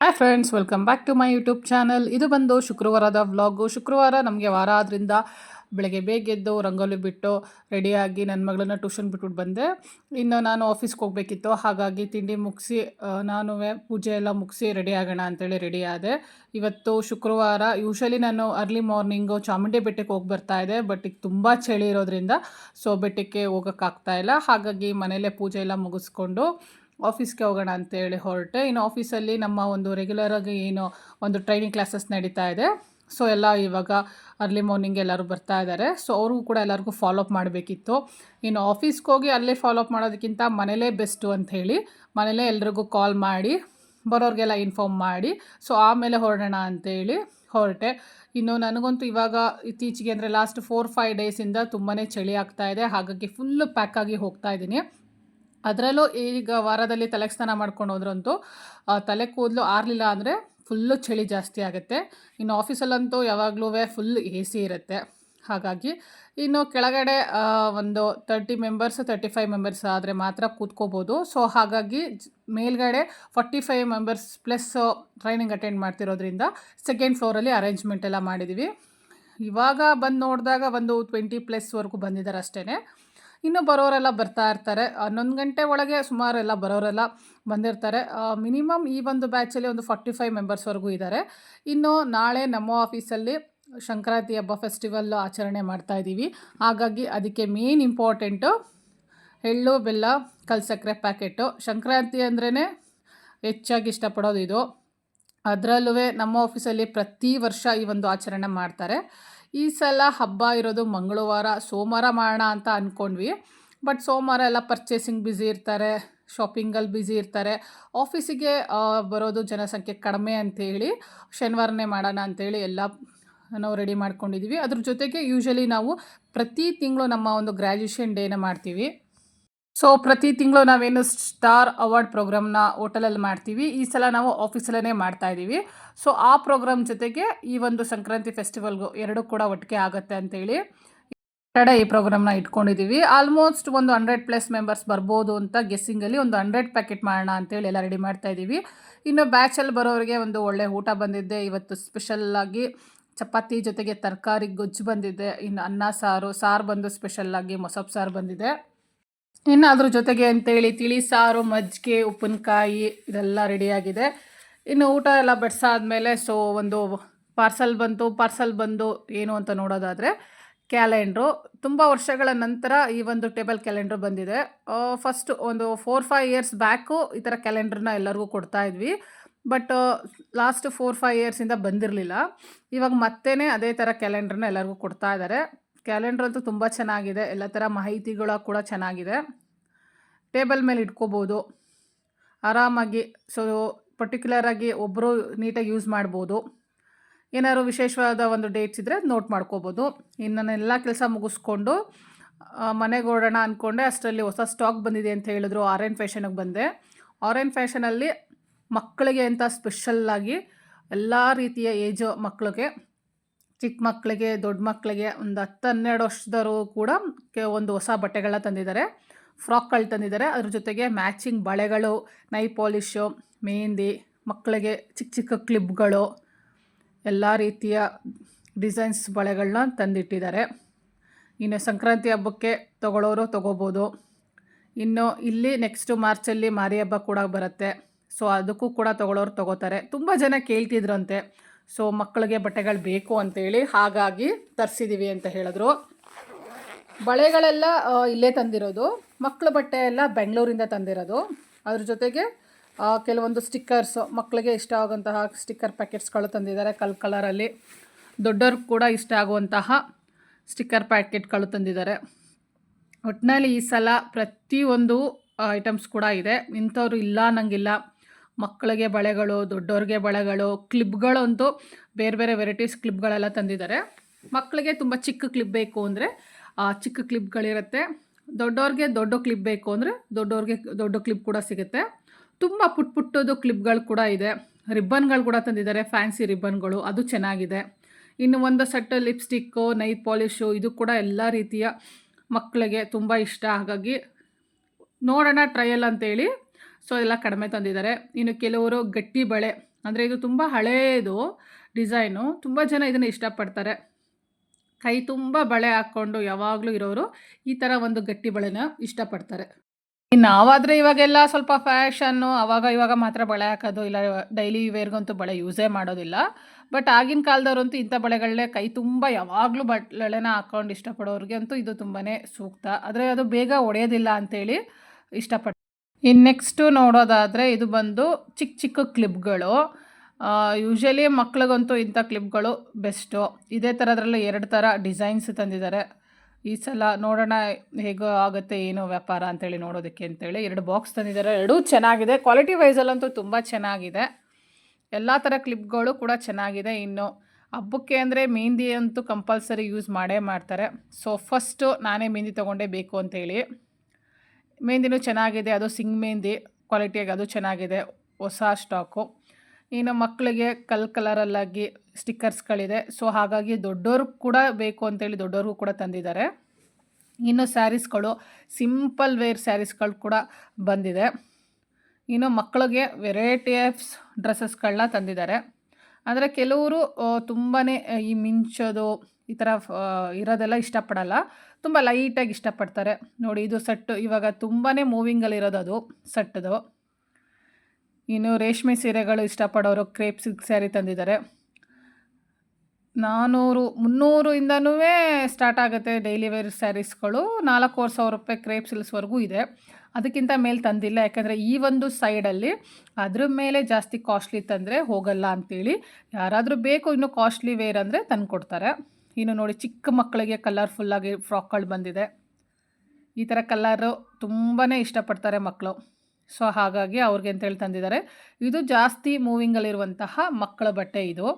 Hi friends welcome back to my YouTube channel ಇದು ಬಂದು ಶುಕ್ರವಾರದ ವ್ಲಾಗು ಶುಕ್ರವಾರ ನಮಗೆ ವಾರ ಆದ್ದರಿಂದ ಬೆಳಗ್ಗೆ ಬೇಗ ಎದ್ದು ರಂಗೋಲಿ ಬಿಟ್ಟು ರೆಡಿಯಾಗಿ ನನ್ನ ಮಗಳನ್ನ ಟ್ಯೂಷನ್ ಬಿಟ್ಬಿಟ್ಟು ಬಂದೆ. ಇನ್ನು ನಾನು ಆಫೀಸ್ಗೆ ಹೋಗಬೇಕಿತ್ತು. ಹಾಗಾಗಿ ತಿಂಡಿ ಮುಗಿಸಿ ನಾನು ಪೂಜೆ ಎಲ್ಲ ಮುಗಿಸಿ ರೆಡಿ ಆಗೋಣ ಅಂತೇಳಿ ರೆಡಿ ಆದೆ. ಇವತ್ತು ಶುಕ್ರವಾರ ಯೂಶಲಿ ನಾನು ಅರ್ಲಿ ಮಾರ್ನಿಂಗು ಚಾಮುಂಡಿ ಬೆಟ್ಟಕ್ಕೆ ಹೋಗಿ ಬರ್ತಾ ಇದೆ ಬಟ್ ಈಗ ತುಂಬ ಚಳಿ ಇರೋದ್ರಿಂದ ಸೊ ಬೆಟ್ಟಕ್ಕೆ ಹೋಗೋಕ್ಕಾಗ್ತಾ ಇಲ್ಲ. ಹಾಗಾಗಿ ಮನೆಯಲ್ಲೇ ಪೂಜೆ ಎಲ್ಲ ಮುಗಿಸ್ಕೊಂಡು ಆಫೀಸ್ಗೆ ಹೋಗೋಣ ಅಂತೇಳಿ ಹೊರಟೆ. ಇನ್ನು ಆಫೀಸಲ್ಲಿ ನಮ್ಮ ಒಂದು ರೆಗ್ಯುಲರಾಗಿ ಏನು ಒಂದು ಟ್ರೈನಿಂಗ್ ಕ್ಲಾಸಸ್ ನಡೀತಾ ಇದೆ. ಸೊ ಎಲ್ಲ ಇವಾಗ ಅರ್ಲಿ ಮಾರ್ನಿಂಗ್ ಎಲ್ಲರೂ ಬರ್ತಾ ಇದ್ದಾರೆ. ಸೊ ಅವ್ರಿಗೂ ಕೂಡ ಎಲ್ಲರಿಗೂ ಫಾಲೋಅಪ್ ಮಾಡಬೇಕಿತ್ತು. ಇನ್ನು ಆಫೀಸ್ಗೆ ಹೋಗಿ ಅಲ್ಲೇ ಫಾಲೋಅಪ್ ಮಾಡೋದಕ್ಕಿಂತ ಮನೇಲೇ ಬೆಸ್ಟು ಹೇಳಿ ಮನೇಲೇ ಎಲ್ರಿಗೂ ಕಾಲ್ ಮಾಡಿ, ಬರೋರಿಗೆಲ್ಲ ಇನ್ಫಾರ್ಮ್ ಮಾಡಿ ಸೊ ಆಮೇಲೆ ಹೊರಡೋಣ ಅಂತೇಳಿ ಹೊರಟೆ. ಇನ್ನು ನನಗಂತೂ ಇವಾಗ ಇತ್ತೀಚೆಗೆ ಅಂದರೆ ಲಾಸ್ಟ್ ಫೋರ್ ಫೈವ್ ಡೇಸಿಂದ ತುಂಬಾ ಚಳಿ ಆಗ್ತಾ ಇದೆ. ಹಾಗಾಗಿ ಫುಲ್ಲು ಪ್ಯಾಕಾಗಿ ಹೋಗ್ತಾ ಇದ್ದೀನಿ. ಅದರಲ್ಲೂ ಈಗ ವಾರದಲ್ಲಿ ತಲೆಗೆ ಸ್ನಾನ ಮಾಡ್ಕೊಂಡು ಹೋದ್ರಂತೂ ತಲೆ ಕೂದಲು ಆರಲಿಲ್ಲ ಅಂದರೆ ಫುಲ್ಲು ಚಳಿ ಜಾಸ್ತಿ ಆಗುತ್ತೆ. ಇನ್ನು ಆಫೀಸಲ್ಲಂತೂ ಯಾವಾಗಲೂ ಫುಲ್ ಎ ಸಿ ಇರುತ್ತೆ. ಹಾಗಾಗಿ ಇನ್ನು ಕೆಳಗಡೆ ಒಂದು thirty members thirty five members ಆದರೆ ಮಾತ್ರ ಕೂತ್ಕೋಬೋದು. ಸೊ, ಹಾಗಾಗಿ ಮೇಲ್ಗಡೆ forty five members plus training attend ಮಾಡ್ತಿರೋದ್ರಿಂದ second ಫ್ಲೋರಲ್ಲಿ ಅರೇಂಜ್ಮೆಂಟ್ ಎಲ್ಲ ಮಾಡಿದ್ದೀವಿ ಇವಾಗ ಬಂದು ನೋಡಿದಾಗ ಒಂದು ಟ್ವೆಂಟಿ ಪ್ಲಸ್ವರೆಗೂ ಬಂದಿದ್ದಾರೆ ಅಷ್ಟೇ ಇನ್ನು ಬರೋರೆಲ್ಲ ಬರ್ತಾ ಇರ್ತಾರೆ. ಹನ್ನೊಂದು ಗಂಟೆ ಒಳಗೆ ಸುಮಾರು ಎಲ್ಲ ಬರೋರೆಲ್ಲ ಬಂದಿರ್ತಾರೆ. ಮಿನಿಮಮ್ ಈ ಒಂದು ಬ್ಯಾಚಲ್ಲಿ ಒಂದು ಫಾರ್ಟಿ ಫೈವ್ ಮೆಂಬರ್ಸ್ವರೆಗೂ ಇದ್ದಾರೆ ಇನ್ನು ನಾಳೆ ನಮ್ಮ ಆಫೀಸಲ್ಲಿ ಸಂಕ್ರಾಂತಿ ಹಬ್ಬ ಫೆಸ್ಟಿವಲ್ ಆಚರಣೆ ಮಾಡ್ತಾ ಇದ್ದೀವಿ. ಹಾಗಾಗಿ ಅದಕ್ಕೆ ಮೇನ್ ಇಂಪಾರ್ಟೆಂಟು ಎಳ್ಳು, ಬೆಲ್ಲ ಕಲ್ಸಕ್ಕರೆ ಪ್ಯಾಕೆಟು ಸಂಕ್ರಾಂತಿ ಅಂದ್ರೇ ಹೆಚ್ಚಾಗಿ ಇಷ್ಟಪಡೋದು ಇದು. ಅದರಲ್ಲೂ ನಮ್ಮ ಆಫೀಸಲ್ಲಿ ಪ್ರತಿ ವರ್ಷ ಈ ಒಂದು ಆಚರಣೆ ಮಾಡ್ತಾರೆ. ಈ ಸಲ ಹಬ್ಬ ಇರೋದು ಮಂಗಳವಾರ, ಸೋಮವಾರ ಮಾಡೋಣ ಅಂತ ಅಂದ್ಕೊಂಡ್ವಿ ಬಟ್ ಸೋಮವಾರ ಎಲ್ಲ ಪರ್ಚೇಸಿಂಗ್ ಬ್ಯುಸಿ ಇರ್ತಾರೆ ಶಾಪಿಂಗಲ್ಲಿ ಬ್ಯುಸಿ ಇರ್ತಾರೆ. ಆಫೀಸಿಗೆ ಬರೋದು ಜನಸಂಖ್ಯೆ ಕಡಿಮೆ ಅಂಥೇಳಿ ಶನಿವಾರನೇ ಮಾಡೋಣ ಅಂಥೇಳಿ ಎಲ್ಲ ನಾವು ರೆಡಿ ಮಾಡ್ಕೊಂಡಿದ್ದೀವಿ ಅದ್ರ ಜೊತೆಗೆ ಯೂಶ್ವಲಿ ನಾವು ಪ್ರತಿ ತಿಂಗಳು ನಮ್ಮ ಒಂದು ಗ್ರ್ಯಾಜುಯೇಷನ್ ಡೇನ ಮಾಡ್ತೀವಿ. ಸೊ ಪ್ರತಿ ತಿಂಗಳು ನಾವೇನು ಸ್ಟಾರ್ ಅವಾರ್ಡ್ ಪ್ರೋಗ್ರಾಮ್ನ ಹೋಟೆಲಲ್ಲಿ ಮಾಡ್ತೀವಿ. ಈ ಸಲ ನಾವು ಆಫೀಸಲ್ಲೇ ಮಾಡ್ತಾ ಇದ್ದೀವಿ ಸೊ ಆ ಪ್ರೋಗ್ರಾಮ್ ಜೊತೆಗೆ ಈ ಒಂದು ಸಂಕ್ರಾಂತಿ ಫೆಸ್ಟಿವಲ್ಗೂ ಎರಡು ಕೂಡ ಒಟ್ಟಿಗೆ ಆಗುತ್ತೆ ಅಂತೇಳಿ ಕಡೆ ಈ ಪ್ರೋಗ್ರಾಮ್ನ ಇಟ್ಕೊಂಡಿದ್ದೀವಿ ಆಲ್ಮೋಸ್ಟ್ ಒಂದು ಹಂಡ್ರೆಡ್ ಪ್ಲಸ್ ಮೆಂಬರ್ಸ್ ಬರ್ಬೋದು ಅಂತ ಗೆಸ್ಸಿಂಗಲ್ಲಿ ಒಂದು ಹಂಡ್ರೆಡ್ ಪ್ಯಾಕೆಟ್ ಮಾಡೋಣ ಅಂತೇಳಿ ಎಲ್ಲ ರೆಡಿ ಮಾಡ್ತಾ ಇದ್ದೀವಿ ಇನ್ನು ಬ್ಯಾಚಲ್ಲಿ ಬರೋರಿಗೆ ಒಂದು ಒಳ್ಳೆ ಊಟ ಬಂದಿದ್ದೆ. ಇವತ್ತು ಸ್ಪೆಷಲ್ಲಾಗಿ ಚಪಾತಿ ಜೊತೆಗೆ ತರಕಾರಿ ಗೊಜ್ಜು ಬಂದಿದೆ. ಇನ್ನು ಅನ್ನ ಸಾರು ಸಾರು ಬಂದು ಸ್ಪೆಷಲ್ಲಾಗಿ ಮೊಸಪ್ ಸಾರು ಬಂದಿದೆ. ಇನ್ನು ಅದ್ರ ಜೊತೆಗೆ ಅಂತೇಳಿ, ತಿಳಿ, ಸಾರು, ಮಜ್ಜಿಗೆ, ಉಪ್ಪಿನಕಾಯಿ ಇದೆಲ್ಲ ರೆಡಿಯಾಗಿದೆ. ಇನ್ನು ಊಟ ಎಲ್ಲ ಬಡಿಸಾದ್ಮೇಲೆ ಸೊ ಒಂದು ಪಾರ್ಸಲ್ ಬಂತು, ಪಾರ್ಸಲ್ ಬಂದು ಏನು ಅಂತ ನೋಡೋದಾದರೆ, ಕ್ಯಾಲೆಂಡ್ರು. ತುಂಬ ವರ್ಷಗಳ ನಂತರ ಈ ಒಂದು ಟೇಬಲ್ ಕ್ಯಾಲೆಂಡ್ರ್ ಬಂದಿದೆ. ಫಸ್ಟ್ ಒಂದು ಫೋರ್ ಫೈವ್ ಇಯರ್ಸ್ ಬ್ಯಾಕು ಈ ಥರ ಕ್ಯಾಲೆಂಡ್ರನ್ನ ಎಲ್ಲರಿಗೂ ಕೊಡ್ತಾ ಇದ್ವಿ. ಬಟ್ ಲಾಸ್ಟ್ ಫೋರ್ ಫೈವ್ ಇಯರ್ಸಿಂದ ಬಂದಿರಲಿಲ್ಲ. ಇವಾಗ ಮತ್ತೆ ಅದೇ ಥರ ಕ್ಯಾಲೆಂಡ್ರನ್ನ ಎಲ್ಲರಿಗೂ ಕೊಡ್ತಾ ಇದ್ದಾರೆ. ಕ್ಯಾಲೆಂಡರ್ ಅಂತೂ ತುಂಬ ಚೆನ್ನಾಗಿದೆ. ಎಲ್ಲ ಥರ ಮಾಹಿತಿಗಳು ಕೂಡ ಚೆನ್ನಾಗಿದೆ. ಟೇಬಲ್ ಮೇಲೆ ಇಟ್ಕೋಬೋದು. ಆರಾಮಾಗಿ ಸೊ ಪರ್ಟಿಕ್ಯುಲರಾಗಿ ಒಬ್ಬರು ನೀಟಾಗಿ ಯೂಸ್ ಮಾಡ್ಬೋದು. ಏನಾದ್ರು ವಿಶೇಷವಾದ ಒಂದು ಡೇಟ್ಸ್ ಇದ್ದರೆ ನೋಟ್ ಮಾಡ್ಕೋಬೋದು. ಇನ್ನು ಎಲ್ಲ ಕೆಲಸ ಮುಗಿಸ್ಕೊಂಡು ಮನೆಗೆ ಓಡೋಣ ಅಂದ್ಕೊಂಡೆ ಅಷ್ಟರಲ್ಲಿ ಹೊಸ ಸ್ಟಾಕ್ ಬಂದಿದೆ ಅಂತ ಹೇಳಿದ್ರು ಆರೆನ್ ಫ್ಯಾಷನಿಗೆ ಬಂದೆ. ಆರೆನ್ ಫ್ಯಾಷನಲ್ಲಿ ಮಕ್ಕಳಿಗೆ ಅಂತ ಸ್ಪೆಷಲ್ಲಾಗಿ ಎಲ್ಲ ರೀತಿಯ ಏಜು ಮಕ್ಕಳಿಗೆ ಚಿಕ್ಕ ಮಕ್ಕಳಿಗೆ, ದೊಡ್ಡ ಮಕ್ಕಳಿಗೆ ಒಂದು ಹತ್ತು ಹನ್ನೆರಡು ವರ್ಷದವರು ಕೂಡ ಒಂದು ಹೊಸ ಬಟ್ಟೆಗಳನ್ನ ತಂದಿದ್ದಾರೆ. ಫ್ರಾಕ್ಗಳು ತಂದಿದ್ದಾರೆ. ಅದ್ರ ಜೊತೆಗೆ ಮ್ಯಾಚಿಂಗ್ ಬಳೆಗಳು, ನೈ ಪಾಲಿಶು, ಮೆಹಂದಿ, ಮಕ್ಕಳಿಗೆ ಚಿಕ್ಕ ಚಿಕ್ಕ ಕ್ಲಿಪ್ಗಳು, ಎಲ್ಲ ರೀತಿಯ ಡಿಸೈನ್ಸ್ ಬಳೆಗಳನ್ನ ತಂದಿಟ್ಟಿದ್ದಾರೆ. ಇನ್ನು ಸಂಕ್ರಾಂತಿ ಹಬ್ಬಕ್ಕೆ ತೊಗೊಳ್ಳೋರು ತೊಗೋಬೋದು. ಇನ್ನು ಇಲ್ಲಿ ನೆಕ್ಸ್ಟು ಮಾರ್ಚಲ್ಲಿ ಮಾರಿ ಹಬ್ಬ ಕೂಡ ಬರುತ್ತೆ. ಸೊ, ಅದಕ್ಕೂ ಕೂಡ ತೊಗೊಳ್ಳೋರು ತೊಗೋತಾರೆ. ತುಂಬ ಜನ ಕೇಳ್ತಿದ್ರಂತೆ. ಸೊ ಮಕ್ಕಳಿಗೆ ಬಟ್ಟೆಗಳು ಬೇಕು ಅಂತೇಳಿ ಹಾಗಾಗಿ ತರಿಸಿದ್ದೀವಿ ಅಂತ ಹೇಳಿದ್ರು. ಬಳೆಗಳೆಲ್ಲ ಇಲ್ಲೇ ತಂದಿರೋದು. ಮಕ್ಕಳ ಬಟ್ಟೆ ಎಲ್ಲ ಬೆಂಗಳೂರಿಂದ ತಂದಿರೋದು. ಅದ್ರ ಜೊತೆಗೆ ಕೆಲವೊಂದು ಸ್ಟಿಕ್ಕರ್ಸು ಮಕ್ಕಳಿಗೆ ಇಷ್ಟ ಆಗುವಂತಹ ಸ್ಟಿಕ್ಕರ್ ಪ್ಯಾಕೆಟ್ಸ್ಗಳು ತಂದಿದ್ದಾರೆ. ಕಲ್ ಕಲರಲ್ಲಿ ದೊಡ್ಡವ್ರಿಗೆ ಕೂಡ ಇಷ್ಟ ಆಗುವಂತಹ ಸ್ಟಿಕ್ಕರ್ ಪ್ಯಾಕೆಟ್ಗಳು ತಂದಿದ್ದಾರೆ. ಒಟ್ಟಿನಲ್ಲಿ ಈ ಸಲ ಪ್ರತಿಯೊಂದು ಐಟಮ್ಸ್ ಕೂಡ ಇದೆ. ಇಂಥವ್ರು ಇಲ್ಲ ಅನ್ನಂಗಿಲ್ಲ. ಮಕ್ಕಳಿಗೆ ಬಳೆಗಳು ದೊಡ್ಡವ್ರಿಗೆ ಬಳೆಗಳು, ಕ್ಲಿಪ್ಗಳಂತೂ ಬೇರೆ ಬೇರೆ ವೆರೈಟೀಸ್ ಕ್ಲಿಪ್ಗಳೆಲ್ಲ ತಂದಿದ್ದಾರೆ. ಮಕ್ಕಳಿಗೆ ತುಂಬ ಚಿಕ್ಕ ಕ್ಲಿಪ್ ಬೇಕು ಅಂದರೆ ಚಿಕ್ಕ ಕ್ಲಿಪ್ಗಳಿರುತ್ತೆ. ದೊಡ್ಡವ್ರಿಗೆ ದೊಡ್ಡ ಕ್ಲಿಪ್ ಬೇಕು ಅಂದರೆ ದೊಡ್ಡವ್ರಿಗೆ ದೊಡ್ಡ ಕ್ಲಿಪ್ ಕೂಡ ಸಿಗುತ್ತೆ. ತುಂಬ ಪುಟ್ ಪುಟ್ಟದು ಕ್ಲಿಪ್ಗಳು ಕೂಡ ಇದೆ. ರಿಬ್ಬನ್ಗಳು ಕೂಡ ತಂದಿದ್ದಾರೆ, ಫ್ಯಾನ್ಸಿ ರಿಬ್ಬನ್ಗಳು, ಅದು ಚೆನ್ನಾಗಿದೆ. ಇನ್ನು ಒಂದು ಸೆಟ್ ಲಿಪ್ಸ್ಟಿಕ್ಕು ನೈಟ್ ಪಾಲಿಶು, ಇದು ಕೂಡ ಎಲ್ಲ ರೀತಿಯ ಮಕ್ಕಳಿಗೆ ತುಂಬ ಇಷ್ಟ. ಹಾಗಾಗಿ ನೋಡೋಣ, ಟ್ರಯಲ್ ಅಂತೇಳಿ ಸೊ ಎಲ್ಲ ಕಡಿಮೆ ತಂದಿದ್ದಾರೆ. ಇನ್ನು ಕೆಲವರು ಗಟ್ಟಿ ಬಳೆ, ಅಂದರೆ ಇದು ತುಂಬ ಹಳೆಯದು ಡಿಸೈನು. ತುಂಬ ಜನ ಇದನ್ನು ಇಷ್ಟಪಡ್ತಾರೆ. ಕೈ ತುಂಬ ಬಳೆ ಹಾಕ್ಕೊಂಡು ಯಾವಾಗಲೂ ಇರೋರು ಈ ಥರ ಒಂದು ಗಟ್ಟಿ ಬಳೆನ ಇಷ್ಟಪಡ್ತಾರೆ. ನಾವಾದರೆ ಇವಾಗೆಲ್ಲ ಸ್ವಲ್ಪ ಫ್ಯಾಷನ್ನು ಆವಾಗ ಇವಾಗ ಮಾತ್ರ ಬಳೆ ಹಾಕೋದು, ಇಲ್ಲ ಡೈಲಿ ವೇರ್ಗಂತೂ ಬಳೆ ಯೂಸೇ ಮಾಡೋದಿಲ್ಲ. ಬಟ್ ಆಗಿನ ಕಾಲದವ್ರಂತೂ ಇಂಥ ಬಳೆಗಳನ್ನೇ ಕೈ ತುಂಬ ಯಾವಾಗಲೂ ಬಳೆನ ಹಾಕ್ಕೊಂಡು ಇಷ್ಟಪಡೋರಿಗೆ ಅಂತೂ ಇದು ತುಂಬಾ ಸೂಕ್ತ. ಆದರೆ ಅದು ಬೇಗ ಒಡೆಯೋದಿಲ್ಲ ಅಂಥೇಳಿ ಇಷ್ಟಪಡ್ತಾರೆ ಇನ್ನು ನೆಕ್ಸ್ಟು ನೋಡೋದಾದರೆ ಇದು ಬಂದು ಚಿಕ್ಕ ಚಿಕ್ಕ ಕ್ಲಿಪ್ಗಳು. ಯೂಶ್ವಲಿ ಮಕ್ಳಿಗಂತೂ ಇಂಥ ಕ್ಲಿಪ್ಗಳು ಬೆಸ್ಟು. ಇದೇ ಥರದ್ರಲ್ಲಿ ಎರಡು ಥರ ಡಿಸೈನ್ಸ್ ತಂದಿದ್ದಾರೆ. ಈ ಸಲ ನೋಡೋಣ ಹೇಗೋ ಆಗುತ್ತೆ, ಏನು ವ್ಯಾಪಾರ ಅಂತೇಳಿ ನೋಡೋದಕ್ಕೆ ಅಂತೇಳಿ ಎರಡು ಬಾಕ್ಸ್ ತಂದಿದ್ದಾರೆ. ಎರಡೂ ಚೆನ್ನಾಗಿದೆ. ಕ್ವಾಲಿಟಿ ವೈಸಲ್ಲಂತೂ ತುಂಬ ಚೆನ್ನಾಗಿದೆ. ಎಲ್ಲ ಥರ ಕ್ಲಿಪ್ಗಳು ಕೂಡ ಚೆನ್ನಾಗಿದೆ ಇನ್ನು. ಹಬ್ಬಕ್ಕೆ ಅಂದರೆ ಮೆಹಂದಿ ಅಂತೂ ಕಂಪಲ್ಸರಿ ಯೂಸ್ ಮಾಡೇ ಮಾಡ್ತಾರೆ. ಸೊ, ಫಸ್ಟು ನಾನೇ ಮೆಹಂದಿ ತೊಗೊಂಡೇ ಬೇಕು ಅಂತೇಳಿ. ಮೆಹಂದಿನೂ ಚೆನ್ನಾಗಿದೆ, ಅದು ಸಿಂಗ್ ಮೆಹಂದಿ ಕ್ವಾಲಿಟಿಯಾಗಿ ಅದು ಚೆನ್ನಾಗಿದೆ, ಹೊಸ ಸ್ಟಾಕು. ಇನ್ನು ಮಕ್ಕಳಿಗೆ ಕಲ್ ಕಲರಲ್ಲಾಗಿ ಸ್ಟಿಕ್ಕರ್ಸ್ಗಳಿದೆ, ಸೊ ಹಾಗಾಗಿ ದೊಡ್ಡವ್ರು ಕೂಡ ಬೇಕು ಅಂತೇಳಿ ದೊಡ್ಡವ್ರಿಗೂ ಕೂಡ ತಂದಿದ್ದಾರೆ. ಇನ್ನು ಸ್ಯಾರೀಸ್ಗಳು, ಸಿಂಪಲ್ ವೇರ್ ಸ್ಯಾರೀಸ್ಗಳು ಕೂಡ ಬಂದಿದೆ. ಇನ್ನು ಮಕ್ಕಳಿಗೆ ವೆರೈಟಿ ಆಫ್ ಡ್ರೆಸ್ಸಸ್ಗಳನ್ನ ತಂದಿದ್ದಾರೆ. ಅಂದರೆ ಕೆಲವರು ತುಂಬಾ ಈ ಮಿಂಚೋದು, ಈ ಥರ ಇರೋದೆಲ್ಲ ಇಷ್ಟಪಡಲ್ಲ. ತುಂಬ ಲೈಟಾಗಿ ಇಷ್ಟಪಡ್ತಾರೆ. ನೋಡಿ, ಇದು ಸೆಟ್ಟು. ಇವಾಗ ತುಂಬಾ ಮೂವಿಂಗಲ್ಲಿರೋದು ಅದು, ಸೆಟ್ಟದು. ಇನ್ನು ರೇಷ್ಮೆ ಸೀರೆಗಳು ಇಷ್ಟಪಡೋರು ಕ್ರೇಪ್ ಸಿಲ್ಕ್ ಸ್ಯಾರಿ ತಂದಿದ್ದಾರೆ. ನಾನ್ನೂರು ಮುನ್ನೂರಿಂದನೂ ಸ್ಟಾರ್ಟ್ ಆಗುತ್ತೆ ಡೈಲಿ ವೇರ್ ಸ್ಯಾರೀಸ್ಗಳು ನಾಲ್ಕೂವರೆ ಸಾವಿರ ರೂಪಾಯಿ ಕ್ರೇಪ್ ಸಿಲ್ಸ್ವರೆಗೂ ಇದೆ. ಅದಕ್ಕಿಂತ ಮೇಲೆ ತಂದಿಲ್ಲ. ಯಾಕಂದರೆ ಈ ಒಂದು ಸೈಡಲ್ಲಿ ಅದ್ರ ಮೇಲೆ ಜಾಸ್ತಿ ಕಾಸ್ಟ್ಲಿ ತಂದರೆ ಹೋಗಲ್ಲ ಅಂಥೇಳಿ ಯಾರಾದರೂ ಬೇಕು ಇನ್ನು ಕಾಸ್ಟ್ಲಿ ವೇರ್ ಅಂದರೆ ತಂದು ಕೊಡ್ತಾರೆ ಇನ್ನು ನೋಡಿ ಚಿಕ್ಕ ಮಕ್ಕಳಿಗೆ ಕಲರ್ಫುಲ್ಲಾಗಿ ಫ್ರಾಕ್ಗಳು ಬಂದಿದೆ. ಈ ಥರ ಕಲರು ತುಂಬಾ ಇಷ್ಟಪಡ್ತಾರೆ ಮಕ್ಕಳು ಸೊ ಹಾಗಾಗಿ ಅವ್ರಿಗೆ ಅಂತೇಳಿ ತಂದಿದ್ದಾರೆ. ಇದು ಜಾಸ್ತಿ ಮೂವಿಂಗಲ್ಲಿರುವಂತಹ ಮಕ್ಕಳ ಬಟ್ಟೆ ಇದು.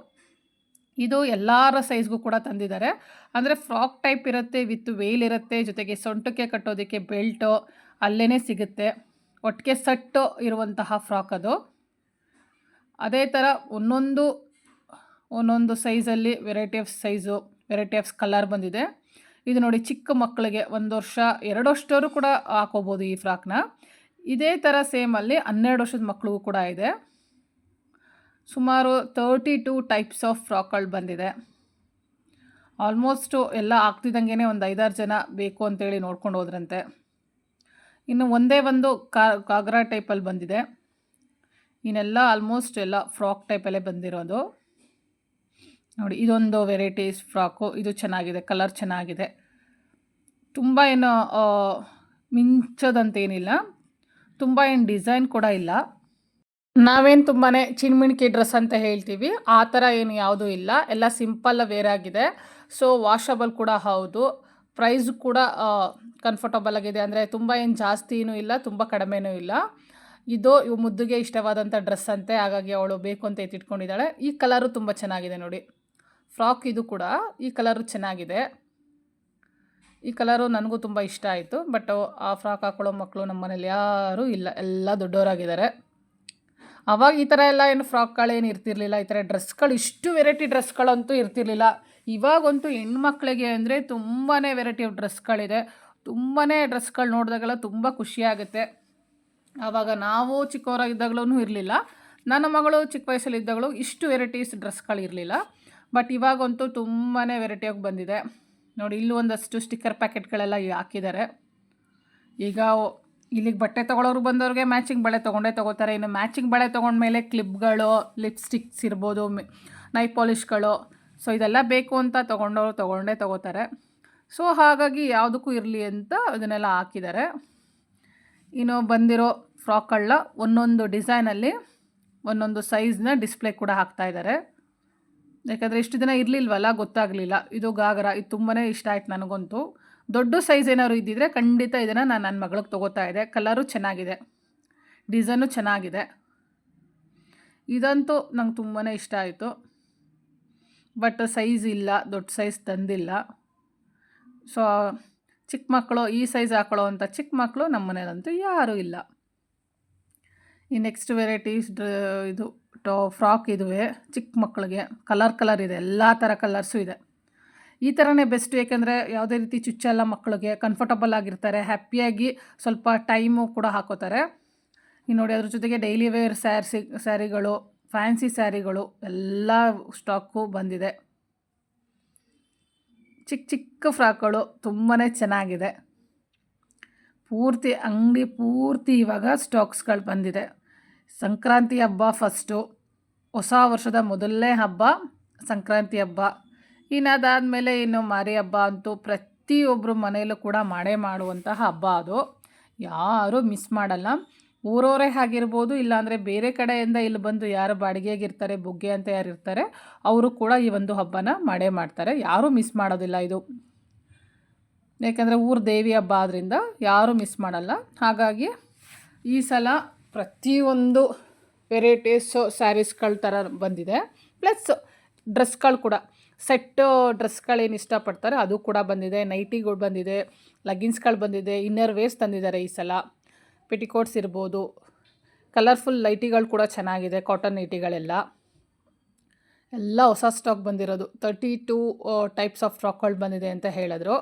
ಇದು ಎಲ್ಲರ ಸೈಜ್ಗೂ ಕೂಡ ತಂದಿದ್ದಾರೆ. ಅಂದರೆ ಫ್ರಾಕ್ ಟೈಪ್ ಇರುತ್ತೆ ವಿತ್ ವೇಲ್ ಇರುತ್ತೆ, ಜೊತೆಗೆ ಸೊಂಟಕ್ಕೆ ಕಟ್ಟೋದಕ್ಕೆ ಬೆಲ್ಟು ಅಲ್ಲೇ ಸಿಗುತ್ತೆ. ಒಟ್ಟಿಗೆ ಸಟ್ಟು ಇರುವಂತಹ ಫ್ರಾಕ್ ಅದು. ಅದೇ ಥರ ಒಂದೊಂದು ಒಂದೊಂದು ಸೈಜಲ್ಲಿ variety of size variety of colour ಬಂದಿದೆ. ಇದು ನೋಡಿ ಚಿಕ್ಕ ಮಕ್ಕಳಿಗೆ ಒಂದು ವರ್ಷ, ಎರಡು ವರ್ಷದವರು ಕೂಡ ಹಾಕೋಬೋದು ಈ ಫ್ರಾಕ್ನ. ಇದೇ ಥರ ಸೇಮಲ್ಲಿ ಹನ್ನೆರಡು ವರ್ಷದ ಮಕ್ಕಳಿಗೂ ಕೂಡ ಇದೆ. ಸುಮಾರು ತರ್ಟಿ ಟು ಟೈಪ್ಸ್ ಆಫ್ ಫ್ರಾಕ್ಗಳು ಬಂದಿದೆ. ಆಲ್ಮೋಸ್ಟು ಎಲ್ಲ ಆಗ್ತಿದ್ದಂಗೆ ಒಂದು ಐದಾರು ಜನ ಬೇಕು ಅಂತೇಳಿ ನೋಡ್ಕೊಂಡು ಹೋದ್ರಂತೆ. ಇನ್ನು ಒಂದೇ ಒಂದು ಕಾಗ್ರಾ ಟೈಪಲ್ಲಿ ಬಂದಿದೆ. ಇನ್ನೆಲ್ಲ ಆಲ್ಮೋಸ್ಟ್ ಎಲ್ಲ ಫ್ರಾಕ್ ಟೈಪಲ್ಲೇ ಬಂದಿರೋದು. ನೋಡಿ, ಇದೊಂದು ವೆರೈಟೀಸ್ ಫ್ರಾಕು. ಇದು ಚೆನ್ನಾಗಿದೆ, ಕಲರ್ ಚೆನ್ನಾಗಿದೆ. ತುಂಬ ಏನು ಮಿಂಚೋದಂತೇನಿಲ್ಲ. ತುಂಬ ಏನು ಡಿಸೈನ್ ಕೂಡ ಇಲ್ಲ. ನಾವೇನು ತುಂಬಾ ಚಿಣ್ಮಿಣ್ಕಿ ಡ್ರೆಸ್ ಅಂತ ಹೇಳ್ತೀವಿ. ಆ ಥರ ಏನು ಯಾವುದೂ ಇಲ್ಲ. ಎಲ್ಲ ಸಿಂಪಲ್ ವೇರ್ ಆಗಿದೆ. ಸೊ, ವಾಷಬಲ್ ಕೂಡ ಹೌದು. ಪ್ರೈಸ್ ಕೂಡ ಕಂಫರ್ಟಬಲ್ ಆಗಿದೆ. ಅಂದರೆ ತುಂಬ ಏನು ಜಾಸ್ತಿನೂ ಇಲ್ಲ, ತುಂಬ ಕಡಿಮೆನೂ ಇಲ್ಲ. ಇದು ಇವು ಮುದ್ದುಗೆ ಇಷ್ಟವಾದಂಥ ಡ್ರೆಸ್ ಅಂತೆ. ಹಾಗಾಗಿ ಅವಳು ಬೇಕು ಅಂತ ಎತ್ತಿಟ್ಕೊಂಡಿದ್ದಾಳೆ. ಈ ಕಲರು ತುಂಬ ಚೆನ್ನಾಗಿದೆ ನೋಡಿ. ಫ್ರಾಕ್ ಇದು ಕೂಡ ಈ ಕಲರು ಚೆನ್ನಾಗಿದೆ. ಈ ಕಲರು ನನಗೂ ತುಂಬ ಇಷ್ಟ ಆಯಿತು. ಬಟ್ ಆ ಫ್ರಾಕ್ ಹಾಕೊಳ್ಳೋ ಮಕ್ಕಳು ನಮ್ಮ ಮನೇಲಿ ಯಾರೂ ಇಲ್ಲ. ಎಲ್ಲ ದೊಡ್ಡವರಾಗಿದ್ದಾರೆ. ಅವಾಗ ಈ ಥರ ಎಲ್ಲ ಏನು ಫ್ರಾಕ್ಗಳೇನು ಇರ್ತಿರ್ಲಿಲ್ಲ. ಈ ಥರ ಡ್ರೆಸ್ಗಳು ಇಷ್ಟು ವೆರೈಟಿ ಡ್ರೆಸ್ಗಳಂತೂ ಇರ್ತಿರ್ಲಿಲ್ಲ. ಇವಾಗಂತೂ ಹೆಣ್ಮಕ್ಳಿಗೆ ಅಂದರೆ ತುಂಬಾ ವೆರೈಟಿ ಡ್ರೆಸ್ಗಳಿದೆ. ತುಂಬಾ ಡ್ರೆಸ್ಗಳು ನೋಡಿದಾಗೆಲ್ಲ ತುಂಬ ಖುಷಿಯಾಗುತ್ತೆ. ಆವಾಗ ನಾವು ಚಿಕ್ಕವರಾಗಿದ್ದಾಗಲೂ ಇರಲಿಲ್ಲ. ನನ್ನ ಮಗಳು ಚಿಕ್ಕ ವಯಸ್ಸಲ್ಲಿದ್ದಾಗಲೂ ಇಷ್ಟು ವೆರೈಟೀಸ್ ಡ್ರೆಸ್ಗಳು ಇರಲಿಲ್ಲ. ಬಟ್ ಇವಾಗಂತೂ ತುಂಬಾ ವೆರೈಟಿಯಾಗಿ ಬಂದಿದೆ. ನೋಡಿ, ಇಲ್ಲೂ ಒಂದಷ್ಟು ಸ್ಟಿಕ್ಕರ್ ಪ್ಯಾಕೆಟ್ಗಳೆಲ್ಲ ಹಾಕಿದ್ದಾರೆ. ಈಗ ಇಲ್ಲಿಗೆ ಬಟ್ಟೆ ತೊಗೊಳೋರು ಬಂದವ್ರಿಗೆ ಮ್ಯಾಚಿಂಗ್ ಬಳೆ ತೊಗೊಂಡೇ ತೊಗೋತಾರೆ. ಇನ್ನು ಮ್ಯಾಚಿಂಗ್ ಬಳೆ ತೊಗೊಂಡ್ಮೇಲೆ ಕ್ಲಿಪ್ಗಳು ಲಿಪ್ಸ್ಟಿಕ್ಸ್ ಇರ್ಬೋದು ನೈ ಪಾಲಿಷ್ಗಳು ಸೊ ಇದೆಲ್ಲ ಬೇಕು ಅಂತ ತೊಗೊಂಡವರು ತೊಗೊಂಡೇ ತೊಗೋತಾರೆ. ಸೊ ಹಾಗಾಗಿ ಯಾವುದಕ್ಕೂ ಇರಲಿ ಅಂತ ಅದನ್ನೆಲ್ಲ ಹಾಕಿದ್ದಾರೆ. ಇನ್ನು ಬಂದಿರೋ ಫ್ರಾಕ್ಗಳನ್ನ ಒಂದೊಂದು ಡಿಸೈನಲ್ಲಿ ಒಂದೊಂದು ಸೈಜ್ನ ಡಿಸ್ಪ್ಲೇ ಕೂಡ ಹಾಕ್ತಾಯಿದ್ದಾರೆ ಯಾಕಂದರೆ ಇಷ್ಟು ದಿನ ಇರಲಿಲ್ವಲ್ಲ, ಗೊತ್ತಾಗಲಿಲ್ಲ. ಇದು ಗಾಗರ, ಇದು ತುಂಬಾ ಇಷ್ಟ ಆಯ್ತು ನನಗಂತೂ. ದೊಡ್ಡ ಸೈಜ್ ಏನಾದ್ರು ಇದ್ದಿದ್ರೆ ಖಂಡಿತ ಇದನ್ನು ನಾನು ನನ್ನ ಮಗಳಿಗೆ ತೊಗೋತಾ ಇದೆ ಕಲರು ಚೆನ್ನಾಗಿದೆ. ಡಿಸೈನು ಚೆನ್ನಾಗಿದೆ. ಇದಂತೂ ನಂಗೆ ತುಂಬಾ ಇಷ್ಟ ಆಯಿತು. ಬಟ್ ಸೈಜ್ ಇಲ್ಲ, ದೊಡ್ಡ ಸೈಜ್ ತಂದಿಲ್ಲ. ಸೊ ಚಿಕ್ಕ ಮಕ್ಕಳು ಈ ಸೈಜ್ ಹಾಕೊಳ್ಳೋ ಅಂಥ ಚಿಕ್ಕ ಮಕ್ಕಳು ನಮ್ಮ ಮನೇಲಂತೂ ಯಾರೂ ಇಲ್ಲ. ಈ ನೆಕ್ಸ್ಟ್ ವೆರೈಟೀಸ್ ಇದು. ಟೋ, ಫ್ರಾಕ್ ಇದುವೆ ಚಿಕ್ಕ ಮಕ್ಕಳಿಗೆ. ಕಲರ್ ಕಲರ್ ಇದೆ, ಎಲ್ಲ ಥರ ಕಲರ್ಸು ಇದೆ. ಈ ಥರನೇ ಬೆಸ್ಟ್, ಏಕೆಂದರೆ ಯಾವುದೇ ರೀತಿ ಚುಚ್ಚಲ್ಲ ಮಕ್ಕಳಿಗೆ ಕಂಫರ್ಟಬಲ್ ಆಗಿರ್ತಾರೆ ಹ್ಯಾಪಿಯಾಗಿ ಸ್ವಲ್ಪ ಟೈಮು ಕೂಡ ಹಾಕೋತಾರೆ. ಇನ್ನು ನೋಡಿ, ಅದ್ರ ಜೊತೆಗೆ ಡೈಲಿ ವೇರ್ ಸ್ಯಾರ್ಸಿ ಸ್ಯಾರಿಗಳು ಫ್ಯಾನ್ಸಿ ಸ್ಯಾರಿಗಳು ಎಲ್ಲ ಸ್ಟಾಕು ಬಂದಿದೆ. ಚಿಕ್ಕ ಚಿಕ್ಕ ಫ್ರಾಕ್ಗಳು ತುಂಬಾ ಚೆನ್ನಾಗಿದೆ. ಪೂರ್ತಿ, ಅಂಗಡಿ ಪೂರ್ತಿ ಇವಾಗ ಸ್ಟಾಕ್ಸ್ಗಳು ಬಂದಿದೆ. ಸಂಕ್ರಾಂತಿ ಹಬ್ಬ ಫಸ್ಟು ಹೊಸ ವರ್ಷದ ಮೊದಲನೇ ಹಬ್ಬ ಸಂಕ್ರಾಂತಿ ಹಬ್ಬ. ಇನ್ನು ಅದಾದಮೇಲೆ ಇನ್ನು ಮಾರಿ ಹಬ್ಬ ಅಂತೂ ಪ್ರತಿಯೊಬ್ಬರು ಮನೆಯಲ್ಲೂ ಕೂಡ ಮಾಡೇ ಮಾಡುವಂತಹ ಹಬ್ಬ ಅದು. ಯಾರೂ ಮಿಸ್ ಮಾಡಲ್ಲ. ಊರವರೇ ಆಗಿರ್ಬೋದು, ಇಲ್ಲಾಂದರೆ ಬೇರೆ ಕಡೆಯಿಂದ ಇಲ್ಲಿ ಬಂದು ಯಾರು ಬಾಡಿಗೆಗಿರ್ತಾರೆ ಬುಗ್ಗೆ ಅಂತ ಯಾರು ಇರ್ತಾರೆ, ಅವರು ಕೂಡ ಈ ಒಂದು ಹಬ್ಬನ ಮಾಡೇ ಮಾಡ್ತಾರೆ. ಯಾರೂ ಮಿಸ್ ಮಾಡೋದಿಲ್ಲ ಇದು. ಯಾಕೆಂದರೆ ಊರು ದೇವಿ ಹಬ್ಬ ಆದ್ದರಿಂದ ಯಾರೂ ಮಿಸ್ ಮಾಡಲ್ಲ. ಹಾಗಾಗಿ ಈ ಸಲ ಪ್ರತಿಯೊಂದು ವೆರೈಟೀಸು ಸ್ಯಾರೀಸ್ಗಳ ಥರ ಬಂದಿದೆ. ಪ್ಲಸ್ ಡ್ರೆಸ್ಗಳು ಕೂಡ. ಸೆಟ್ಟು ಡ್ರೆಸ್ಗಳೇನು ಇಷ್ಟಪಡ್ತಾರೆ ಅದು ಕೂಡ ಬಂದಿದೆ. ನೈಟಿಗಳು ಬಂದಿದೆ. ಲಗಿನ್ಸ್ಗಳು ಬಂದಿದೆ. ಇನ್ನರ್ ವೇರ್ಸ್ ತಂದಿದ್ದಾರೆ ಈ ಸಲ. ಪೆಟಿಕೋಟ್ಸ್ ಇರ್ಬೋದು. ಕಲರ್ಫುಲ್ ಲೈಟಿಗಳು ಕೂಡ ಚೆನ್ನಾಗಿದೆ. ಕಾಟನ್ ನೈಟಿಗಳೆಲ್ಲ ಎಲ್ಲ ಹೊಸ ಸ್ಟಾಕ್ ಬಂದಿರೋದು. ತರ್ಟಿ ಟೂ ಟೈಪ್ಸ್ ಆಫ್ ಫ್ರಾಕ್ಗಳು ಬಂದಿದೆ ಅಂತ ಹೇಳಿದ್ರು.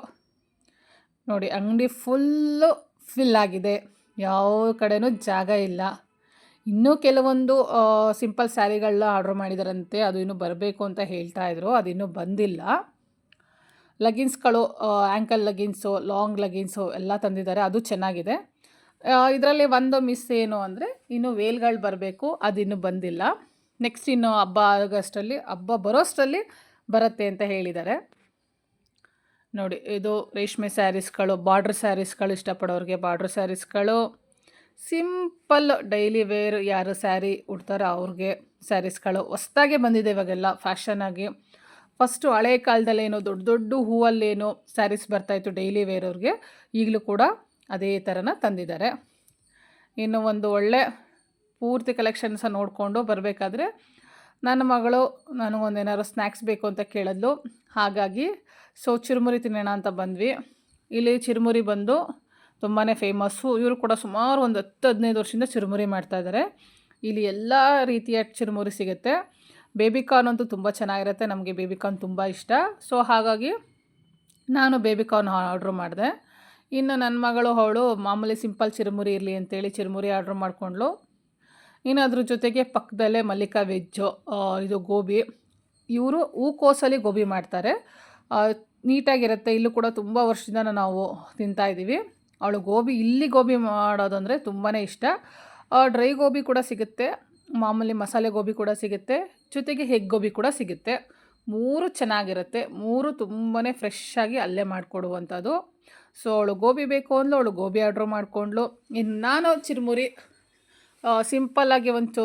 ನೋಡಿ, ಅಂಗಡಿ ಫುಲ್ಲು ಫಿಲ್ ಆಗಿದೆ. ಯಾವ ಕಡೆನೂ ಜಾಗ ಇಲ್ಲ. ಇನ್ನೂ ಕೆಲವೊಂದು ಸಿಂಪಲ್ ಸ್ಯಾರಿಗಳನ್ನ ಆರ್ಡ್ರ್ ಮಾಡಿದಾರಂತೆ, ಅದು ಇನ್ನೂ ಬರಬೇಕು ಅಂತ ಹೇಳ್ತಾ ಇದ್ರು, ಅದು ಇನ್ನೂ ಬಂದಿಲ್ಲ. ಲಗಿನ್ಸ್ಗಳು ಆ್ಯಂಕಲ್ ಲಗಿನ್ಸು ಲಾಂಗ್ ಲಗಿನ್ಸು ಎಲ್ಲ ತಂದಿದ್ದಾರೆ, ಅದು ಚೆನ್ನಾಗಿದೆ. ಇದರಲ್ಲಿ ಒಂದು ಮಿಸ್ ಏನು ಅಂದರೆ, ಇನ್ನು ವೇಲ್ಗಳು ಬರಬೇಕು ಅದಿನ್ನೂ ಬಂದಿಲ್ಲ. ನೆಕ್ಸ್ಟ್ ಇನ್ನು ಹಬ್ಬ ಆಗಸ್ಟಲ್ಲಿ, ಹಬ್ಬ ಬರೋಷ್ಟರಲ್ಲಿ ಬರುತ್ತೆ ಅಂತ ಹೇಳಿದ್ದಾರೆ. ನೋಡಿ, ಇದು ರೇಷ್ಮೆ ಸ್ಯಾರೀಸ್ಗಳು, ಬಾರ್ಡ್ರ್ ಸ್ಯಾರೀಸ್ಗಳು ಇಷ್ಟಪಡೋರಿಗೆ ಬಾರ್ಡ್ರ್ ಸ್ಯಾರೀಸ್ಗಳು. ಸಿಂಪಲ್ ಡೈಲಿ ವೇರ್ ಯಾರು ಸ್ಯಾರಿ ಉಡ್ತಾರೋ ಅವ್ರಿಗೆ ಸ್ಯಾರೀಸ್ಗಳು ಹೊಸ್ದಾಗೆ ಬಂದಿದೆ ಇವಾಗೆಲ್ಲ ಫ್ಯಾಷನಾಗಿ ಫಸ್ಟು ಹಳೆ ಕಾಲದಲ್ಲೇನು ದೊಡ್ಡ ದೊಡ್ಡ ಹೂವಲ್ಲೇನು ಸ್ಯಾರೀಸ್ ಬರ್ತಾಯಿತ್ತು ಡೈಲಿ ವೇರ್ ಅವ್ರಿಗೆ, ಈಗಲೂ ಕೂಡ ಅದೇ ಥರನ ತಂದಿದ್ದಾರೆ. ಇನ್ನು ಒಂದು ಒಳ್ಳೆ ಪೂರ್ತಿ ಕಲೆಕ್ಷನ್ಸ ನೋಡಿಕೊಂಡು ಬರಬೇಕಾದ್ರೆ ನನ್ನ ಮಗಳು ನನಗೊಂದೇನಾದ್ರು ಸ್ನ್ಯಾಕ್ಸ್ ಬೇಕು ಅಂತ ಕೇಳಿದ್ಲು. ಹಾಗಾಗಿ ಸೊ ಚಿರುಮುರಿ ತಿನ್ನೋಣ ಅಂತ ಬಂದ್ವಿ. ಇಲ್ಲಿ ಚಿರುಮುರಿ ಬಂದು ತುಂಬಾ ಫೇಮಸ್ಸು ಇವರು ಕೂಡ ಸುಮಾರು ಒಂದು ಹತ್ತು, ಹದಿನೈದು ವರ್ಷದಿಂದ ಚಿರುಮುರಿ ಮಾಡ್ತಾಯಿದ್ದಾರೆ ಇಲ್ಲಿ ಎಲ್ಲ ರೀತಿಯ ಚಿರುಮುರಿ ಸಿಗುತ್ತೆ. ಬೇಬಿಕಾರ್ನ್ ಅಂತೂ ತುಂಬ ಚೆನ್ನಾಗಿರುತ್ತೆ. ನಮಗೆ ಬೇಬಿಕಾರ್ನ್ ತುಂಬ ಇಷ್ಟ. ಸೊ ಹಾಗಾಗಿ ನಾನು ಬೇಬಿಕಾರ್ನ್ ಆರ್ಡ್ರ್ ಮಾಡಿದೆ. ಇನ್ನು ನನ್ನ ಮಗಳು ಅವಳು ಮಾಮೂಲಿ ಸಿಂಪಲ್ ಚಿರುಮುರಿ ಇರಲಿ ಅಂತೇಳಿ ಚಿರುಮುರಿ ಆರ್ಡ್ರ್ ಮಾಡಿಕೊಂಡ್ಳು. ಇನ್ನು ಅದ್ರ ಜೊತೆಗೆ ಪಕ್ಕದಲ್ಲೇ ಮಲ್ಲಿಕಾ ವೆಜ್ಜು ಇದು ಗೋಬಿ, ಇವರು ಹೂಕೋಸಲ್ಲಿ ಗೋಬಿ ಮಾಡ್ತಾರೆ. ನೀಟಾಗಿರುತ್ತೆ. ಇಲ್ಲೂ ಕೂಡ ತುಂಬ ವರ್ಷದಿಂದ ನಾವು ತಿಂತಾಯಿದ್ದೀವಿ ಅವಳು ಗೋಬಿ, ಇಲ್ಲಿ ಗೋಬಿ ಮಾಡೋದಂದರೆ ತುಂಬಾ ಇಷ್ಟ. ಡ್ರೈ ಗೋಬಿ ಕೂಡ ಸಿಗುತ್ತೆ. ಮಾಮೂಲಿ ಮಸಾಲೆ ಗೋಬಿ ಕೂಡ ಸಿಗುತ್ತೆ. ಜೊತೆಗೆ ಹೆಗ್ ಗೋಬಿ ಕೂಡ ಸಿಗುತ್ತೆ. ಮೂರು ಚೆನ್ನಾಗಿರುತ್ತೆ. ಮೂರು ತುಂಬಾ ಫ್ರೆಶ್ಶಾಗಿ ಅಲ್ಲೇ ಮಾಡಿಕೊಡುವಂಥದ್ದು. ಸೊ ಅವಳು ಗೋಬಿ ಬೇಕು ಅಂದ್ಲು, ಅವಳು ಗೋಬಿ ಆರ್ಡ್ರ್ ಮಾಡಿಕೊಂಡ್ಳು. ಇನ್ನು ನಾನು ಚಿರುಮುರಿ ಸಿಂಪಲ್ಲಾಗಿ ಒಂದು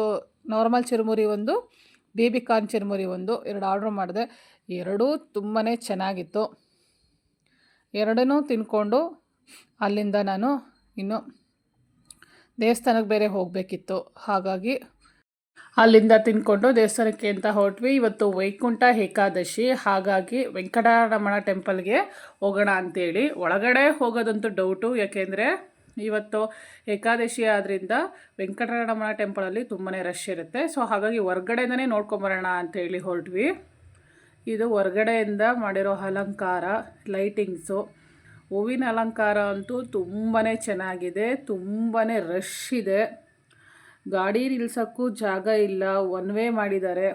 ನಾರ್ಮಲ್ ಚುರುಮುರಿ ಒಂದು ಬೇಬಿ ಕಾರ್ನ್ ಚುರುಮುರಿ ಒಂದು ಎರಡು ಆರ್ಡ್ರ್ ಮಾಡಿದೆ. ಎರಡೂ ತುಂಬಾ ಚೆನ್ನಾಗಿತ್ತು. ಎರಡನ್ನೂ ತಿನ್ಕೊಂಡು ಅಲ್ಲಿಂದ ನಾನು ಇನ್ನು ದೇವಸ್ಥಾನಕ್ಕೆ ಬೇರೆ ಹೋಗಬೇಕಿತ್ತು. ಹಾಗಾಗಿ ಅಲ್ಲಿಂದ ತಿನ್ಕೊಂಡು ದೇವಸ್ಥಾನಕ್ಕೆ ಅಂತ ಹೊರಟ್ವಿ. ಇವತ್ತು ವೈಕುಂಠ ಏಕಾದಶಿ. ಹಾಗಾಗಿ ವೆಂಕಟರಮಣ ಟೆಂಪಲ್ಗೆ ಹೋಗೋಣ ಅಂತೇಳಿ. ಒಳಗಡೆ ಹೋಗೋದಂತೂ ಡೌಟು ಯಾಕೆಂದರೆ ಇವತ್ತು ಏಕಾದಶಿ ಆದ್ದರಿಂದ ವೆಂಕಟರಮಣ ಟೆಂಪಲಲ್ಲಿ ತುಂಬಾ ರಶ್ ಇರುತ್ತೆ. ಸೊ ಹಾಗಾಗಿ ಹೊರ್ಗಡೆಯಿಂದನೇ ನೋಡ್ಕೊಂಬರೋಣ ಅಂತೇಳಿ ಹೊರಟ್ವಿ. ಇದು ಹೊರ್ಗಡೆಯಿಂದ ಮಾಡಿರೋ ಅಲಂಕಾರ, ಲೈಟಿಂಗ್ಸು. ಹೂವಿನ ಅಲಂಕಾರ ಅಂತೂ ತುಂಬಾ ಚೆನ್ನಾಗಿದೆ ತುಂಬಾ ರಶ್ ಇದೆ. ಗಾಡಿ ನಿಲ್ಸೋಕ್ಕೂ ಜಾಗ ಇಲ್ಲ, ಒನ್ ವೇ ಮಾಡಿದ್ದಾರೆ.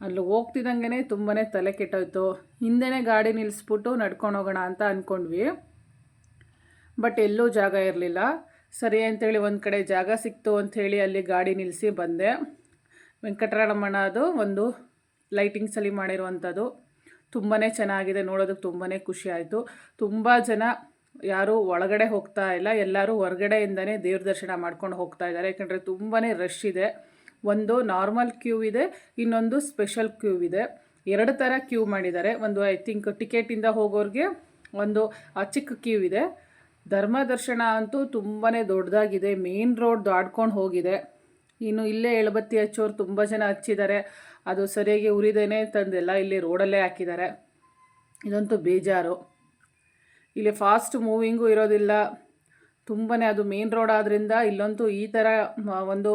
ಅಲ್ಲಿ ಹೋಗ್ತಿದ್ದಂಗೆ ತುಂಬಾ ತಲೆ ಕೆಟ್ಟೋಯ್ತು. ಹಿಂದೆ ಗಾಡಿ ನಿಲ್ಲಿಸ್ಬಿಟ್ಟು ನಡ್ಕೊಂಡು ಹೋಗೋಣ ಅಂತ ಅಂದ್ಕೊಂಡ್ವಿ ಬಟ್ ಎಲ್ಲೂ ಜಾಗ ಇರಲಿಲ್ಲ. ಸರಿ ಅಂತೇಳಿ ಒಂದು ಕಡೆ ಜಾಗ ಸಿಕ್ತು ಅಂಥೇಳಿ ಅಲ್ಲಿ ಗಾಡಿ ನಿಲ್ಲಿಸಿ ಬಂದೆ. ವೆಂಕಟರಮಣದು ಒಂದು ಲೈಟಿಂಗ್ಸಲ್ಲಿ ಮಾಡಿರುವಂಥದ್ದು ತುಂಬಾ ಚೆನ್ನಾಗಿದೆ, ನೋಡೋದಕ್ಕೆ ತುಂಬಾ ಖುಷಿ ಆಯಿತು. ತುಂಬ ಜನ ಯಾರೂ ಒಳಗಡೆ ಹೋಗ್ತಾ ಇಲ್ಲ. ಎಲ್ಲರೂ ಹೊರಗಡೆಯಿಂದನೇ ದೇವ್ರ ದರ್ಶನ ಮಾಡ್ಕೊಂಡು ಹೋಗ್ತಾ ಇದ್ದಾರೆ. ಯಾಕೆಂದರೆ ತುಂಬಾ ರಶ್ ಇದೆ. ಒಂದು ನಾರ್ಮಲ್ ಕ್ಯೂ ಇದೆ, ಇನ್ನೊಂದು ಸ್ಪೆಷಲ್ ಕ್ಯೂ ಇದೆ. ಎರಡು ಥರ ಕ್ಯೂ ಮಾಡಿದ್ದಾರೆ. ಒಂದು ಐ ಥಿಂಕ್ ಟಿಕೆಟಿಂದ ಹೋಗೋರಿಗೆ ಒಂದು ಚಿಕ್ಕ ಕ್ಯೂ ಇದೆ. ಧರ್ಮ ದರ್ಶನ ಅಂತೂ ತುಂಬಾ ದೊಡ್ಡದಾಗಿದೆ. ಮೇನ್ ರೋಡ್ ದಾಡ್ಕೊಂಡು ಹೋಗಿದೆ. ಇನ್ನು ಇಲ್ಲೇ ಎಳಬತ್ತಿ ಹಚ್ಚೋರು ತುಂಬ ಜನ ಹಚ್ಚಿದ್ದಾರೆ. ಅದು ಸರಿಯಾಗಿ ಉರಿದೇನೆ ತಂದೆಲ್ಲ ಇಲ್ಲಿ ರೋಡಲ್ಲೇ ಹಾಕಿದ್ದಾರೆ. ಇದಂತೂ ಬೇಜಾರು. ಇಲ್ಲಿ ಫಾಸ್ಟ್ ಮೂವಿಂಗು ಇರೋದಿಲ್ಲ. ತುಂಬಾ ಅದು ಮೇನ್ ರೋಡ್ ಆದ್ದರಿಂದ ಇಲ್ಲಂತೂ ಈ ಥರ ಒಂದು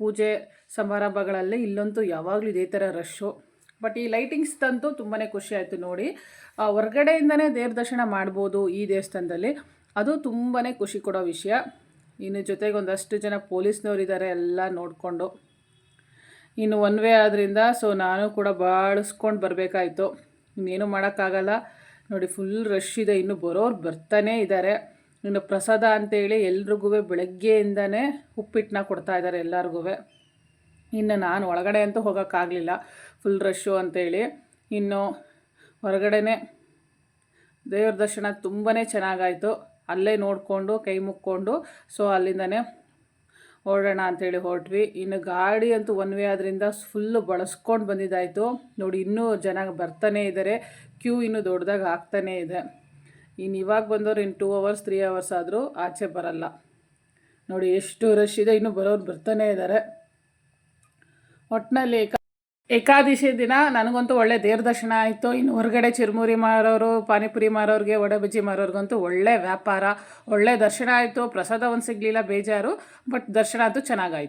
ಪೂಜೆ ಸಮಾರಂಭಗಳಲ್ಲಿ ಇಲ್ಲಂತೂ ಯಾವಾಗಲೂ ಇದೇ ಥರ ರಶ್ಶು. ಬಟ್ ಈ ಲೈಟಿಂಗ್ಸ್ ತಂತೂ ತುಂಬಾ ಖುಷಿ ಆಯಿತು ನೋಡಿ. ಹೊರಗಡೆಯಿಂದನೇ ದೇವ್ರ ದರ್ಶನ ಮಾಡ್ಬೋದು ಈ ದೇವಸ್ಥಾನದಲ್ಲಿ. ಅದು ತುಂಬಾ ಖುಷಿ ಕೊಡೋ ವಿಷಯ. ಇನ್ನು ಜೊತೆಗೆ ಒಂದಷ್ಟು ಜನ ಪೊಲೀಸ್ನವ್ರು ಇದ್ದಾರೆ ಎಲ್ಲ ನೋಡಿಕೊಂಡು. ಇನ್ನು ಒನ್ ವೇ ಆದ್ದರಿಂದ ಸೊ ನಾನು ಕೂಡ ಬಾಳಿಸ್ಕೊಂಡು ಬರಬೇಕಾಯ್ತು. ಇನ್ನೇನು ಮಾಡೋಕ್ಕಾಗಲ್ಲ. ನೋಡಿ ಫುಲ್ ರಶ್ ಇದೆ. ಇನ್ನು ಬರೋರು ಬರ್ತಾನೇ ಇದ್ದಾರೆ ಇನ್ನು ಪ್ರಸಾದ ಅಂತೇಳಿ ಎಲ್ರಿಗೂ ಬೆಳಗ್ಗೆಯಿಂದನೇ ಉಪ್ಪಿಟ್ಟನ್ನ ಕೊಡ್ತಾ ಇದ್ದಾರೆ ಎಲ್ಲರಿಗೂ ಇನ್ನು ನಾನು ಒಳಗಡೆ ಅಂತೂ ಹೋಗೋಕ್ಕಾಗಲಿಲ್ಲ. ಫುಲ್ ರಶ್ಶು ಅಂತೇಳಿ. ಇನ್ನು ಹೊರಗಡೆನೇ ದೇವ್ರ ದರ್ಶನ ತುಂಬಾ ಚೆನ್ನಾಗಾಯಿತು. ಅಲ್ಲೇ ನೋಡಿಕೊಂಡು, ಕೈ ಮುಕ್ಕೊಂಡು ಸೊ ಅಲ್ಲಿಂದನೇ ಹೊರಡೋಣ ಅಂಥೇಳಿ ಹೊರಟ್ವಿ. ಇನ್ನು ಗಾಡಿ ಅಂತೂ ಒನ್ ವೇ ಆದ್ದರಿಂದ ಫುಲ್ಲು ಬಳಸ್ಕೊಂಡು ಬಂದಿದ್ದಾಯಿತು. ನೋಡಿ, ಇನ್ನೂ ಜನ ಬರ್ತಾನೇ ಇದ್ದಾರೆ ಕ್ಯೂ ಇನ್ನೂ ದೊಡ್ಡದಾಗಿ ಆಗ್ತಾನೇ ಇದೆ. ಇನ್ನು ಇವಾಗ ಬಂದವರು ಇನ್ನು ಟೂ ಅವರ್ಸ್ ತ್ರೀ ಅವರ್ಸ್ ಆದರೂ ಆಚೆ ಬರಲ್ಲ. ನೋಡಿ, ಎಷ್ಟು ರಶ್ ಇದೆ. ಇನ್ನೂ ಬರೋರು ಬರ್ತಾನೇ ಇದ್ದಾರೆ ಒಟ್ಟಿನಲ್ಲಿ ಏಕಾದಶಿ ದಿನ ನನಗಂತೂ ಒಳ್ಳೆ ದೇವ್ರ ದರ್ಶನ ಆಯಿತು. ಇನ್ನು ಹೊರಗಡೆ ಚಿರುಮುರಿ ಮಾರೋರು, ಪಾನಿಪುರಿ ಮಾರೋರಿಗೆ, ವಡೆ ಬಜ್ಜಿ ಮಾರೋರಿಗಂತೂ ಒಳ್ಳೆ ವ್ಯಾಪಾರ, ಒಳ್ಳೆ ದರ್ಶನ ಆಯಿತು. ಪ್ರಸಾದ ಒಂದು ಸಿಗಲಿಲ್ಲ, ಬೇಜಾರು. ಬಟ್ ದರ್ಶನ ಅಂತೂ ಚೆನ್ನಾಗಾಯಿತು.